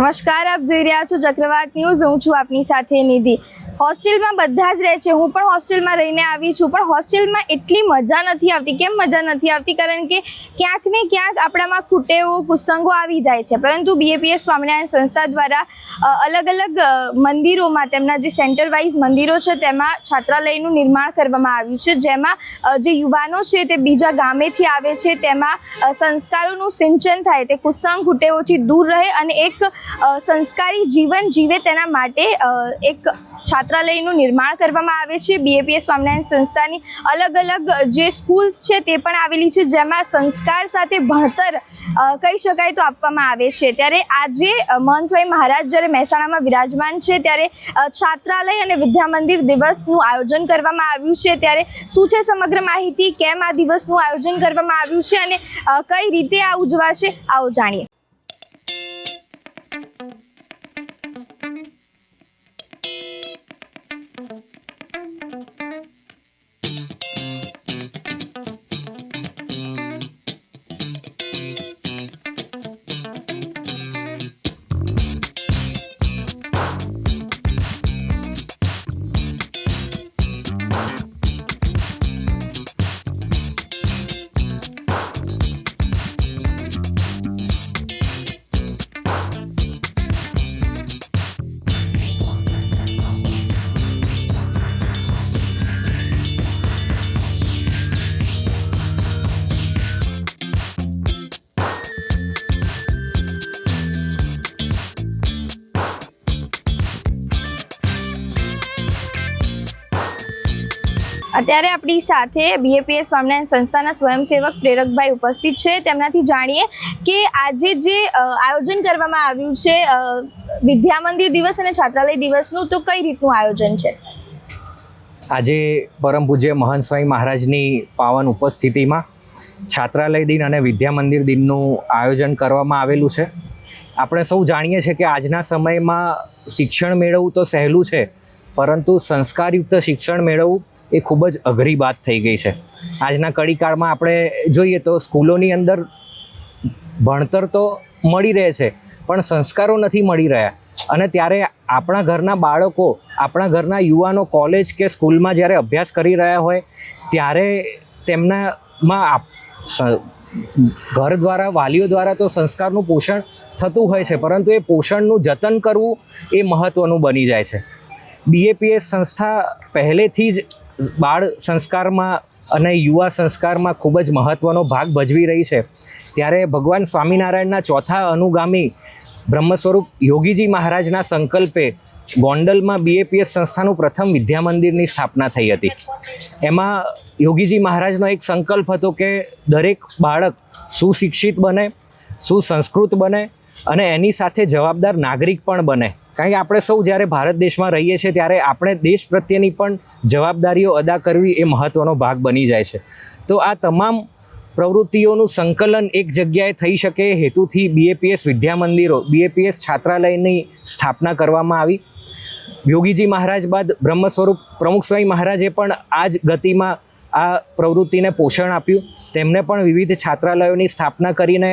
નમસ્કાર, આપ જોઈ રહ્યા છો ચક્રવાત ન્યૂઝ. હું છું આપની સાથે નિધિ. હોસ્ટેલમાં બધા જ રહે છે. હું પણ હોસ્ટેલમાં રહીને આવી છું, પણ હોસ્ટેલમાં એટલી મજા નથી આવતી. કેમ મજા નથી આવતી? કારણ કે ક્યાંક ને ક્યાંક આપણામાં ખૂટેવો કુસંગો આવી જાય છે. પરંતુ બીએપીએસ સ્વામિનારાયણ સંસ્થા દ્વારા અલગ અલગ મંદિરોમાં, તેમના જે સેન્ટર વાઇઝ મંદિરો છે, તેમાં છાત્રાલયનું નિર્માણ કરવામાં આવ્યું છે. જેમાં જે યુવાનો છે, તે બીજા ગામેથી આવે છે. તેમાં સંસ્કારોનું સિંચન થાય, તે કુસંગ ખૂટેઓથી દૂર રહે અને એક સંસ્કારી જીવન જીવે તેના માટે એક છાત્રાલયનું નિર્માણ કરવામાં આવે છે. બીએપીએસ સ્વામિનારાયણ સંસ્થાની અલગ અલગ જે સ્કૂલ્સ છે તે પણ આવેલી છે, જેમાં સંસ્કાર સાથે ભણતર કહી શકાય તો આપવામાં આવે છે. ત્યારે આજે મહંતભાઈ મહારાજ જ્યારે મહેસાણામાં વિરાજમાન છે, ત્યારે છાત્રાલય અને વિદ્યા મંદિર દિવસનું આયોજન કરવામાં આવ્યું છે. ત્યારે શું છે સમગ્ર માહિતી? કેમ આ દિવસનું આયોજન કરવામાં આવ્યું છે? અને કઈ રીતે આ ઉજવાશે? આવો જાણીએ. અત્યારે આપણી સાથે બીએપીએસ સ્વામિનારાયણ સંસ્થાના સ્વયંસેવક પ્રેરકભાઈ ઉપસ્થિત છે. તેમનાથી જાણીએ કે આજે જે આયોજન કરવામાં આવ્યું છે વિદ્યા મંદિર દિવસ અને છાત્રાલય દિવસનું, તો કઈ રીતનું આયોજન છે? આજે પરમ પૂજ્ય મહંત સ્વામી મહારાજની પાવન ઉપસ્થિતિમાં છાત્રાલય દિન અને વિદ્યા મંદિર દિનનું આયોજન કરવામાં આવેલું છે. આપણે સૌ જાણીએ છીએ કે આજના સમયમાં શિક્ષણ મેળવવું તો સહેલું છે પરંતુ સંસ્કારયુક્ત શિક્ષણ મેળવવું એ ખૂબ જ અઘરી વાત થઈ ગઈ છે. આજના કડીકાળમાં આપણે જોઈએ તો સ્કૂલોની અંદર ભણતર તો મળી રહે છે, પણ સંસ્કારો નથી મળી રહ્યા. અને ત્યારે આપણા ઘરના બાળકો, આપણા ઘરના યુવાનો કોલેજ કે સ્કૂલમાં જ્યારે અભ્યાસ કરી રહ્યા હોય, ત્યારે તેમનામાં ઘર દ્વારા, વાલીઓ દ્વારા તો સંસ્કારનું પોષણ થતું હોય છે, પરંતુ એ પોષણનું જતન કરવું એ મહત્ત્વનું બની જાય છે. બીએપીએસ સંસ્થા પહેલેથી જ બાળ સંસ્કારમાં અને યુવા સંસ્કારમાં ખૂબ જ મહત્ત્વનો ભાગ ભજવી રહી છે. ત્યારે ભગવાન સ્વામિનારાયણના ચોથા અનુગામી બ્રહ્મ સ્વરૂપ યોગીજી મહારાજના સંકલ્પે ગોંડલમાં બીએપીએસ સંસ્થાનું પ્રથમ વિદ્યા મંદિરની સ્થાપના થઈ હતી. એમાં યોગીજી મહારાજનો એક સંકલ્પ હતો કે દરેક બાળક સુશિક્ષિત બને, સુસંસ્કૃત બને અને એની સાથે જવાબદાર નાગરિક પણ બને. કારણ કે આપણે સૌ જ્યારે ભારત દેશમાં રહીએ છીએ ત્યારે આપણે દેશ પ્રત્યેની પણ જવાબદારીઓ અદા કરવી એ મહત્ત્વનો ભાગ બની જાય છે. તો આ તમામ પ્રવૃત્તિઓનું સંકલન એક જગ્યાએ થઈ શકે હેતુથી બીએપીએસ વિદ્યા મંદિરો બીએપીએસ છાત્રાલયની સ્થાપના કરવામાં આવી. યોગીજી મહારાજ બાદ બ્રહ્મ સ્વરૂપ પ્રમુખ સ્વામી મહારાજે પણ આ જ ગતિમાં આ પ્રવૃત્તિને પોષણ આપ્યું. તેમને પણ વિવિધ છાત્રાલયોની સ્થાપના કરીને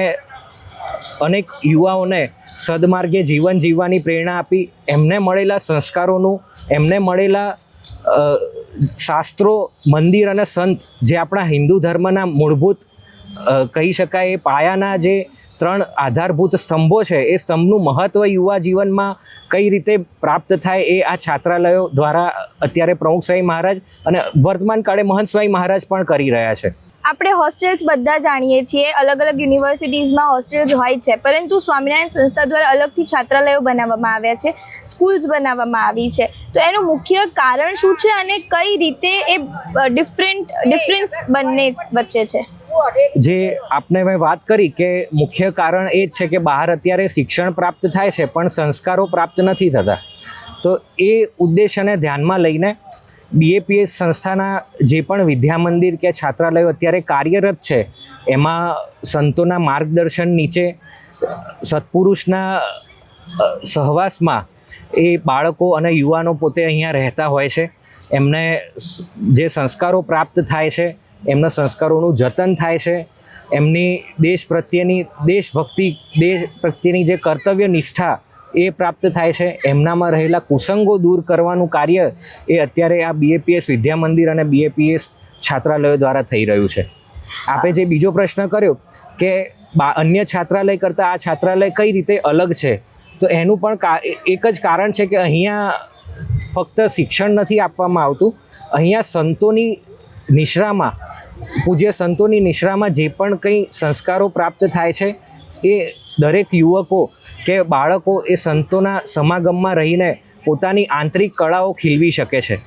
અનેક યુવાઓને સદમાર્ગે જીવન જીવવાની પ્રેરણા આપી, એમને મળેલા સંસ્કારોનું, એમને મળેલા શાસ્ત્રો, મંદિર અને સંત જે આપણા હિન્દુ ધર્મના મૂળભૂત કહી શકાય, એ પાયાના જે ત્રણ આધારભૂત સ્તંભો છે, એ સ્તંભનું મહત્ત્વ યુવા જીવનમાં કઈ રીતે પ્રાપ્ત થાય એ આ છાત્રાલયો દ્વારા અત્યારે પ્રમુખ સ્વામી મહારાજ અને વર્તમાન કાળે મહંત સ્વામી મહારાજ પણ કરી રહ્યા છે. આપણે હોસ્ટેલ્સ બધા જાણીએ છીએ. અલગ અલગ યુનિવર્સિટીઝમાં હોસ્ટેલ્સ હોય છે. પરંતુ સ્વામિનારાયણ સંસ્થા દ્વારા અલગથી છાત્રાલયો બનાવવામાં આવ્યા છે. સ્કૂલ્સ બનાવવામાં આવી છે. તો એનું મુખ્ય કારણ શું છે અને કઈ રીતે એ ડિફરન્ટ ડિફરન્સ બંને વચ્ચે છે? જે આપને મેં વાત કરી કે મુખ્ય કારણ એ છે કે બહાર અત્યારે શિક્ષણ પ્રાપ્ત થાય છે, પણ સંસ્કારો પ્રાપ્ત નથી થતા. તો એ ઉદ્દેશ્યને ધ્યાનમાં લઈને બીએપીએસ સંસ્થાના જે પણ વિદ્યા મંદિર કે છાત્રાલયો અત્યારે કાર્યરત છે, એમાં સંતોના માર્ગદર્શન નીચે સત્પુરુષના સહવાસમાં એ બાળકો અને યુવાનો પોતે અહીંયા રહેતા હોય છે. એમને જે સંસ્કારો પ્રાપ્ત થાય છે, એમના સંસ્કારોનું જતન થાય છે. એમની દેશ પ્રત્યેની, દેશભક્તિ, દેશ પ્રત્યેની જે કર્તવ્ય નિષ્ઠા એ પ્રાપ્ત થાય છે. એમનામાં રહેલા કુસંગો દૂર કરવાનું કાર્ય એ અત્યારે આ બીએપીએસ વિદ્યા મંદિર અને બીએપીએસ છાત્રાલયો દ્વારા થઈ રહ્યું છે. આપે જે બીજો પ્રશ્ન કર્યો કે અન્ય છાત્રાલય કરતાં આ છાત્રાલય કઈ રીતે અલગ છે? તો એનું પણ એક જ કારણ છે કે અહીંયા ફક્ત શિક્ષણ નથી આપવામાં આવતું. અહીંયા સંતોની નિશ્રામાં, પૂજ્ય સંતોની નિશ્રામાં જે પણ કંઈ સંસ્કારો પ્રાપ્ત થાય છે, એ દરેક યુવકો કે બાળકો એ સંતોના સમાગમમાં રહીને પોતાની આંતરિક કળાઓ ખીલવી શકે છે.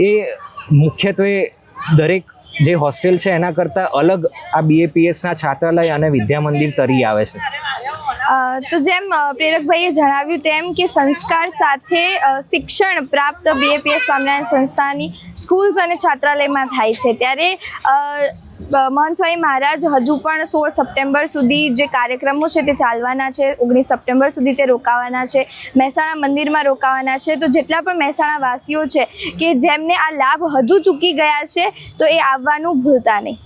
એ મુખ્યત્વે દરેક જે હોસ્ટેલ છે એના કરતાં અલગ આ બીએપીએસના છાત્રાલય અને વિદ્યામંદિર તરી આવે છે. તો જેમ પ્રેરકભાઈએ જણાવ્યું તેમ કે સંસ્કાર સાથે શિક્ષણ પ્રાપ્ત બીએપીએસ સ્વામિનારાયણ સંસ્થાની સ્કૂલ્સ અને છાત્રાલયમાં થાય છે. ત્યારે મહંતસ્વામી મહારાજ હજુ પણ સોળ સપ્ટેમ્બર સુધી જે કાર્યક્રમો છે તે ચાલવાના છે. ઓગણીસ સપ્ટેમ્બર સુધી તે રોકાવાના છે. મહેસાણા મંદિરમાં રોકાવાના છે. તો જેટલા પણ મહેસાણા વાસીઓ છે કે જેમને આ લાભ હજુ ચૂકી ગયા છે, તો એ આવવાનું ભૂલતા નહીં.